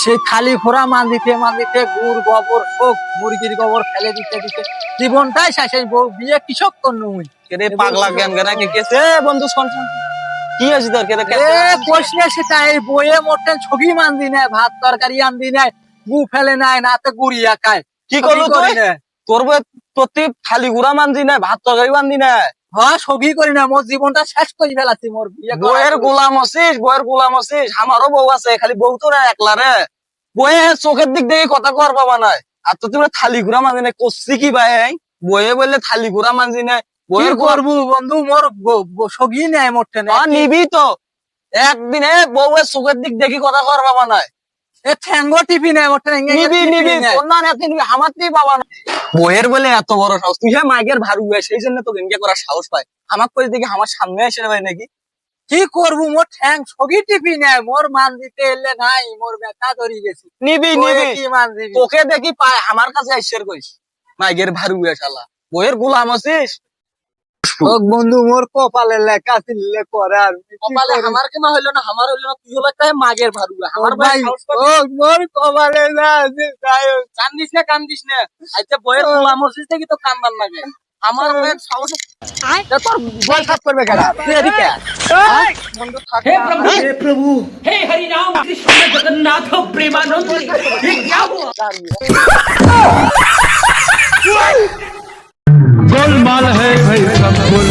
সে খালি ফোরা মান দিতে মান দিতে গুড় গোবর শোক মুরগির গোবর ফেলে দিতে দিতে জীবনটাই শেষ বিয়ে কৃষক কন্যা মুই। কেরে পাগলা জ্ঞান জ্ঞান কি কেছে বন্ধু শোন। কি আছে তোর? কেরে এ কইসনে সেটা এই বইয়ে মোটে ছবি মান দি নাই ভাত তরকারি আন দি নাই গু ফেলে নাই নাতে গুড়িয়া খায় কি করল তুই? তোর বই তোর খালি গুড়া মানজি না ভাত তরকারি বান্ধি না হ্যাঁ সবই করি না মোর জীবনটা শেষ করে ফেলাছি মোর বইয়ের গোলাম আছিস বইয়ের গোলাম আছিস আমারও বউ আছে খালি বউ তো না একলা রে। বইয়ে চোখের দিক দেখে কথা কর বাবা নাই। আর তো তুমি থালি ঘুরা মানজি না করছি কি ভাই? বইয়ে বললে থালি ঘুরা মানজি না কি বইয়ের করব বন্ধু মোর সগি নাই মোটে না আ, নিবি তো। একদিনে বউয়ের চোখের দিক দেখি কথা কর বাবা নাই। বইয়ের বলে এত বড় সাহস। তুই হ্যাঁ মাইকের ভারু সেই জন্য তোকে ইনকে করার সাহস পায়। আমার দেখি আমার সামনে এসে ভাই নাকি? কি করব মোর ঠ্যাং সগি টিপি নাই মোর মান দিতে এলে নাই মোর ব্যথা ধরি গেছি নিবি নিবি। কি মান দিবি? তোকে দেখি পায় আমার কাছে আইসের কইস। মাইকের ভারু শালা। বইয়ের গোলাম আছিস? বন্ধু মোর কপালে লেখা ছিলে করে আর কি কপালে করি? আমার কেমা হইলো না আমার হইলো না তুই হলো একটা মাগের ভারু আমার ও ভাই ভাই ও মোর কপালে না আছে, তাই ও- কান্দিস না কান্দিস না আচ্ছা বইয়ের গোলাম আছিস দেখি তো কান্দার লাগে আমার মেয়ের সাহস এ তোর বল সাফ করবে কেন তুই এদিকে আয়। বন্ধু থাক हे না। प्रभु हे प्रभु हे हरि राम कृष्ण जगन्नाथ प्रेमानंद ये क्या हुआ है भाई सब गोल